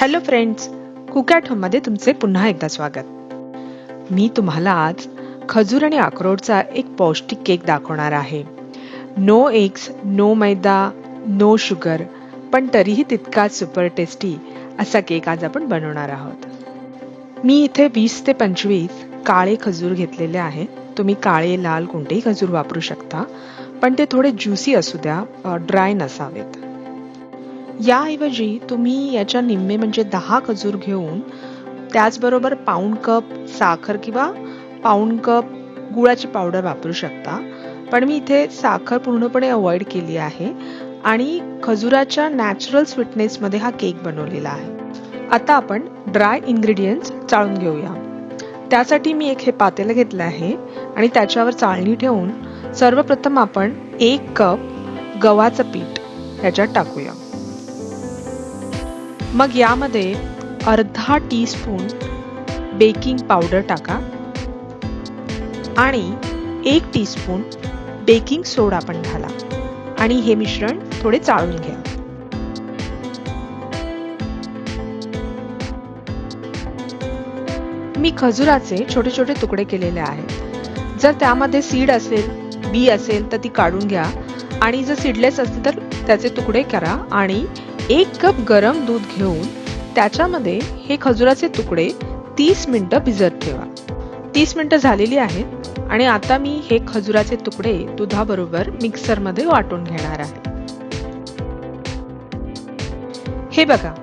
Hello friends cook at होममध्ये तुमचे पुन्हा एकदा स्वागत. मी तुम्हाला आज खजूर आणि अक्रोडचा एक पौष्टिक केक दाखवणार आहे. No eggs no maida no sugar पण तरीही तितकाच सुपर टेस्टी असा केक आज आपण बनवणार आहोत. मी इथे वीस ते पंचवीस काळे खजूर घेतलेले आहे. तुम्ही काळे लाल कोणतेही खजूर वापरू शकता पण ते थोडे ज्युसी असू द्या ड्राय नसावेत. याऐवजी तुम्ही याच्या निम्मे म्हणजे दहा खजूर घेऊन त्याचबरोबर पाऊण कप साखर किंवा पाऊण कप गुळाची पावडर वापरू शकता. पण मी इथे साखर पूर्णपणे अवॉइड केली आहे आणि खजुराच्या नॅचरल स्वीटनेसमध्ये हा केक बनवलेला आहे. आता आपण ड्राय इन्ग्रेडियंट्स चाळून घेऊया. त्यासाठी मी एक हे पातेलं घेतलं आहे आणि त्याच्यावर चाळणी ठेवून सर्वप्रथम आपण एक कप गव्हाचं पीठ ह्याच्यात टाकूया. मग यामध्ये अर्धा टीस्पून बेकिंग पावडर टाका आणि एक टीस्पून बेकिंग सोडा पण घाला. आणि हे मिश्रण थोडे चाळून घ्या. मी खजुराचे छोटे छोटे तुकडे केलेले आहेत. जर त्यामध्ये सीड असेल बी असेल तर ती काढून घ्या. आणि जर सीडलेस असतील तर त्याचे तुकडे करा आणि एक कप गरम दूध घेऊन त्याच्यामध्ये हे खजुराचे तुकडे तीस मिनिटं भिजत ठेवा. तीस मिनिटं झालेली आहेत आणि आता मी हे खजुराचे तुकडे दुधाबरोबर मिक्सरमध्ये वाटून घेणार आहे. हे बघा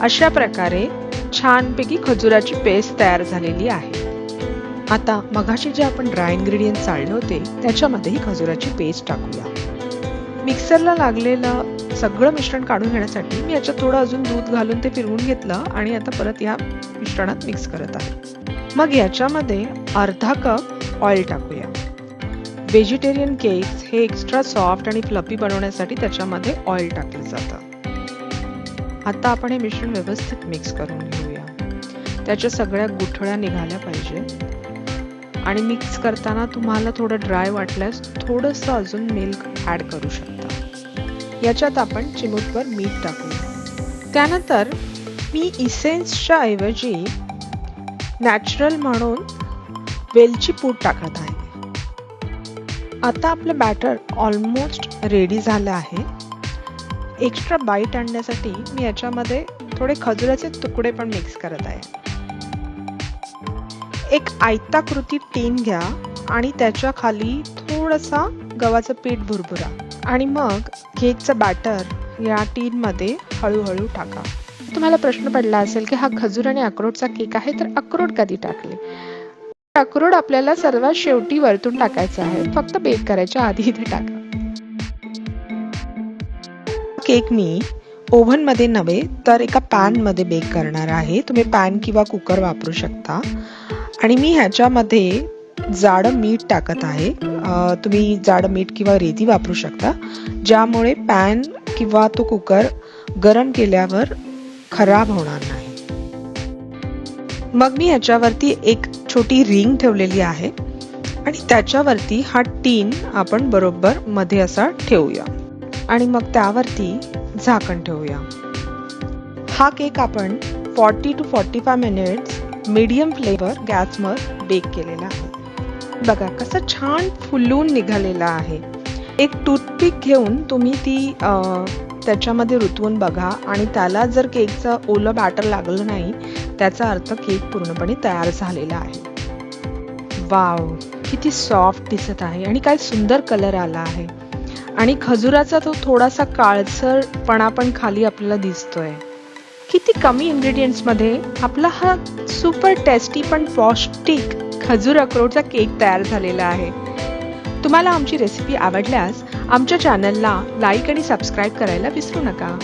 अशा प्रकारे छानपैकी खजुराची पेस्ट तयार झालेली आहे. आता मगाशी जे आपण ड्राय इन्ग्रेडियंट चालले होते त्याच्यामध्ये ही खजुराची पेस्ट टाकूया. मिक्सरला लागलेलं सगळं मिश्रण काढून घेण्यासाठी मी याच्यात थोडं अजून दूध घालून ते फिरवून घेतलं आणि आता परत या मिश्रणात मिक्स करत आहे. मग याच्यामध्ये अर्धा कप ऑइल टाकूया. व्हेजिटेरियन केक्स हे एक्स्ट्रा सॉफ्ट आणि फ्लपी बनवण्यासाठी त्याच्यामध्ये ऑइल टाकलं जातं. आता आपण हे मिश्रण व्यवस्थित मिक्स करून घेऊया. त्याच्या सगळ्या गुठळ्या निघाल्या पाहिजे. आणि मिक्स करताना तुम्हाला थोडं ड्राय वाटल्यास थोडंसं अजून मिल्क ॲड करू शकता. याच्यात आपण चिमूटवर मीठ टाकू त्यानंतर मी इसेन्सच्या ऐवजी नॅचरल म्हणून वेलची पूड टाकत आहे. आता आपलं बॅटर ऑलमोस्ट रेडी झालं आहे. एक्स्ट्रा बाईट आणण्यासाठी मी याच्यामध्ये थोडे खजुराचे तुकडे पण मिक्स करत आहे. एक आयताकृती टीन घ्या आणि त्याच्याखाली थोडासा गव्हाचं पीठ भुरभुरा. आणि मग केकचं बॅटर या टीनमध्ये हळूहळू टाका. तुम्हाला प्रश्न पडला असेल की हा खजूर आणि अक्रोडचा केक आहे तर अक्रोड कधी टाकले? अक्रोड आपल्याला सर्वात शेवटी वरतून टाकायचं आहे. फक्त बेक करायच्या आधी इथे टाका. केक मी ओव्हनमध्ये नव्हे तर एका पॅनमध्ये बेक करणार आहे. तुम्ही पॅन किंवा कुकर वापरू शकता. आणि मी ह्याच्यामध्ये जाडं मीठ टाकत आहे. तुम्ही जाडं मीठ किंवा रेती वापरू शकता. ज्यामुळे पॅन किंवा तो कुकर गरम केल्यावर खराब होणार नाही. मग मी याच्यावरती एक छोटी रिंग ठेवलेली आहे. आणि त्याच्यावरती हा टीन आपण बरोबर मध्ये असा ठेवूया. आणि मग त्यावरती झाकण ठेवूया. हा केक आपण forty two forty five minutes medium flavour गॅसवर बेक केलेला आहे. बघा कसं छान फुलून निघालेला आहे. एक टूथपिक घेऊन तुम्ही ती त्याच्यामध्ये रुतवून बघा आणि त्याला जर केकचं ओलं बॅटर लागलं नाही त्याचा अर्थ केक पूर्णपणे तयार झालेला आहे. वाव! किती सॉफ्ट दिसत आहे आणि काय सुंदर कलर आला आहे. आणि खजुराचा तो थोडासा काळसरपणा पण खाली आपल्याला दिसतोय. किती कमी इन्ग्रेडियंट्समध्ये आपला हा सुपर टेस्टी पण पौष्टिक खजूर अक्रोडचा केक तयार झालेला आहे. तुम्हाला आमची रेसिपी आवडल्यास आमच्या चॅनलला लाईक आणि सबस्क्राईब करायला विसरू नका.